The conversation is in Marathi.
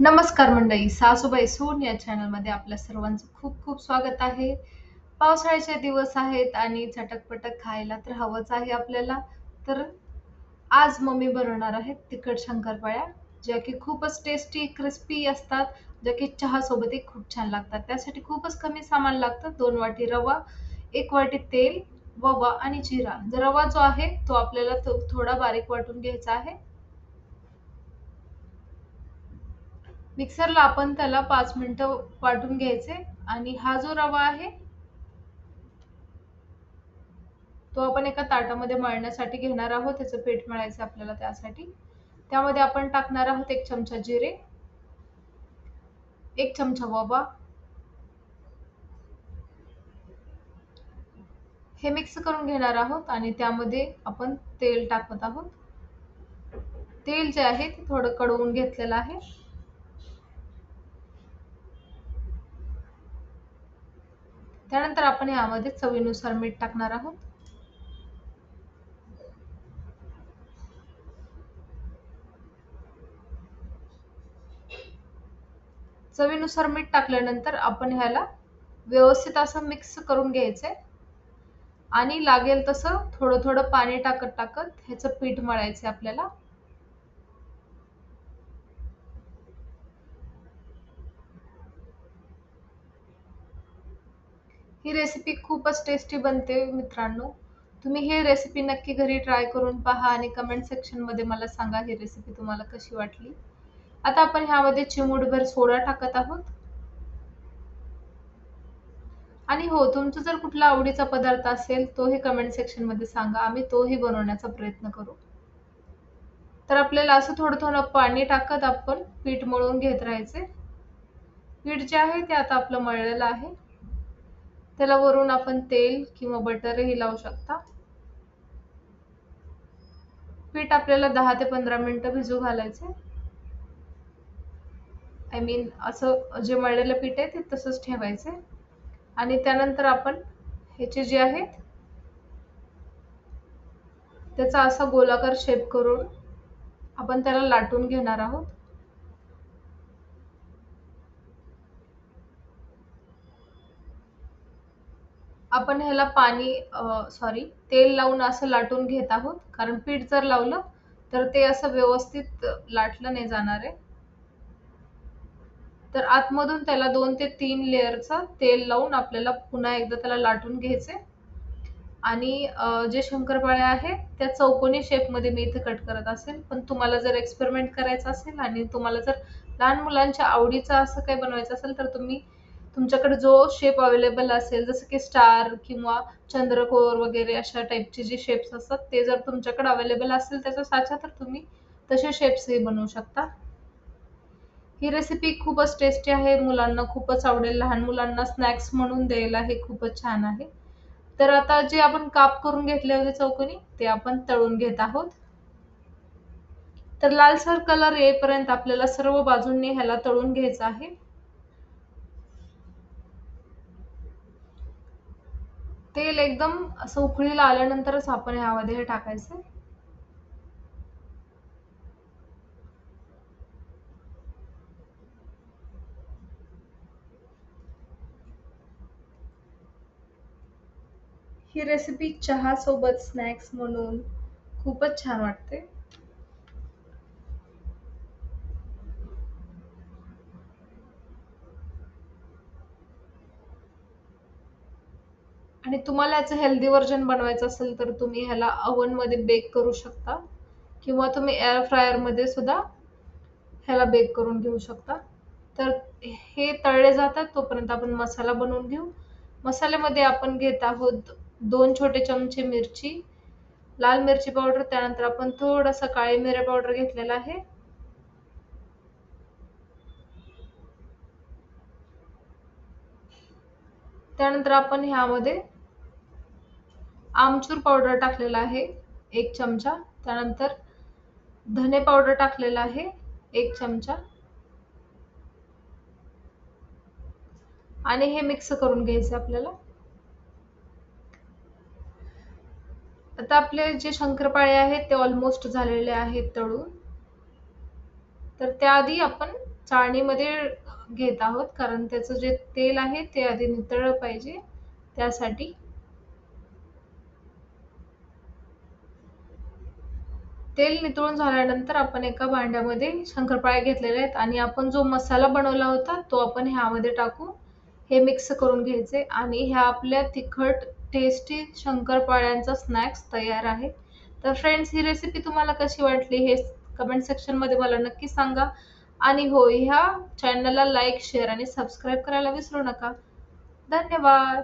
नमस्कार मंडळी सासूबाई सून या चॅनलमध्ये आपल्या सर्वांचं खूप खूप स्वागत आहे. पावसाळ्याचे दिवस आहेत आणि चटकपटक खायला तर हवंच आहे आपल्याला. तर आज मम्मी बनवणार आहेत तिखट शंकरपाळ्या ज्या की खूपच टेस्टी क्रिस्पी असतात ज्या की चहासोबतही खूप छान लागतात. त्यासाठी खूपच कमी सामान लागतं दोन वाटी रवा एक वाटी तेल ववा आणि जिरा. जर रवा जो आहे तो आपल्याला थोडा बारीक वाटून घ्यायचा आहे. मिक्सरला आपण त्याला पाच मिनिटं वाटून घ्यायचे आणि हा जो रवा आहे तो आपण एका ताटामध्ये मळण्यासाठी घेणार आहोत. त्याचं पीठ मळायचं आपल्याला त्यासाठी. त्यामध्ये आपण टाकणार आहोत एक चमचा जिरे एक चमचा वबा. हे मिक्स करून घेणार आहोत आणि त्यामध्ये आपण तेल टाकत आहोत. तेल जे आहे ते थोडं कडवून घेतलेलं आहे. त्यानंतर आपण यामध्ये चवीनुसार मीठ टाकणार आहोत. चवीनुसार मीठ टाकल्यानंतर आपण ह्याला व्यवस्थित असं मिक्स करून घ्यायचंय. आणि लागेल तसं थोडं थोडं पाणी टाकत टाकत ह्याचं पीठ मळायचं आपल्याला. ही रेसिपी खूपच टेस्टी बनते मित्रांनो. तुम्ही ही रेसिपी नक्की घरी ट्राय करून पहा आणि कमेंट सेक्शनमध्ये मला सांगा ही रेसिपी तुम्हाला कशी वाटली. आता आपण ह्यामध्ये चिमूटभर सोडा टाकत आहोत. आणि हो तुमचा जर कुठला आवडीचा पदार्थ असेल तोही कमेंट सेक्शनमध्ये सांगा. आम्ही तोही बनवण्याचा प्रयत्न करू. तर आपल्याला असं थोडं थोडं पाणी टाकत आपण पीठ मळून घेत राहायचे. पीठ जे आहे ते आता आपलं मळलेलं आहे. त्याला वरून आपण तेल किंवा बटरही लावू शकता. पीठ आपल्याला दहा ते पंधरा मिनटं भिजू घालायचे आय मीन असं जे मळलेलं पीठ आहे ते तसंच ठेवायचे आणि त्यानंतर आपण ह्याचे जे आहेत त्याचा असा गोलाकार शेप करून आपण त्याला लाटून घेणार आहोत. आपण ह्याला पाणी सॉरी तेल लावून असं लाटून घेत आहोत. कारण पीठ जर लावलं तर ते असं व्यवस्थित लाटलं नाही जाणार आहे. तर आतमधून त्याला दोन ते तीन लेअरचं तेल लावून आपल्याला पुन्हा एकदा त्याला लाटून घ्यायचे. आणि जे शंकरपाळ्या आहेत त्या चौकोनी शेपमध्ये मी इथे कट करत असेल. पण तुम्हाला जर एक्सपेरिमेंट करायचं असेल आणि तुम्हाला जर लहान मुलांच्या आवडीचं असं काही बनवायचं असेल तर तुम्ही तुमच्याकडे जो शेप अवेलेबल असेल जसं की स्टार किंवा चंद्रकोर वगैरे अशा टाईपचे जे शेप्स असतात ते जर तुमच्याकडे अवेलेबल असेल त्याचा साचा तर तुम्ही तसे शेप्सही बनवू शकता. ही रेसिपी खूपच टेस्टी आहे मुलांना खूपच आवडेल लहान मुलांना स्नॅक्स म्हणून द्यायला हे खूपच छान आहे. तर आता जे आपण काप करून घेतले होते चौकोनी ते आपण तळून घेत आहोत. तर लालसर कलर येईपर्यंत आपल्याला सर्व बाजूंनी ह्याला तळून घ्यायचं आहे. तेल एकदम असं उकळीला आल्यानंतरच आपण ह्यामध्ये हे टाकायचं. ही रेसिपी चहा सोबत स्नॅक्स म्हणून खूपच छान वाटते. आणि तुम्हाला याचं हेल्दी व्हर्जन बनवायचं असेल तर तुम्ही ह्याला अवनमध्ये बेक करू शकता. किंवा तुम्ही एअर फ्रायरमध्ये सुद्धा ह्याला बेक करून घेऊ शकता. तर हे तळले जातात तोपर्यंत आपण मसाला बनवून घेऊ. मसाल्यामध्ये आपण घेत आहोत दोन छोटे चमचे मिरची लाल मिरची पावडर त्यानंतर आपण थोडासा काळी मिरे पावडर घेतलेला आहे. त्यानंतर आपण ह्यामध्ये आमचूर पावडर टाकलेला आहे एक चमचा. त्यानंतर धने पावडर टाकलेला आहे एक चमचा. आणि हे मिक्स करून घ्यायचं आपल्याला. आता आपले जे शंकरपाळे आहेत ते ऑलमोस्ट झालेले आहेत तळून. तर त्याआधी आपण चाळणीमध्ये घेत आहोत कारण त्याचं जे तेल आहे ते आधी नितळलं पाहिजे. त्यासाठी तेल नितळून झाल्यानंतर आपण एका भांड्यामध्ये शंकरपाळ्या घेतलेल्या आहेत आणि आपण जो मसाला बनवला होता तो आपण ह्यामध्ये टाकू. हे मिक्स करून घ्यायचे आणि ह्या आपल्या तिखट टेस्टी शंकरपाळ्यांचा स्नॅक्स तयार आहे. तर फ्रेंड्स ही रेसिपी तुम्हाला कशी वाटली हे कमेंट सेक्शनमध्ये मला नक्की सांगा. आणि हो ह्या चॅनलला लाईक शेअर आणि सबस्क्राईब करायला विसरू नका. धन्यवाद!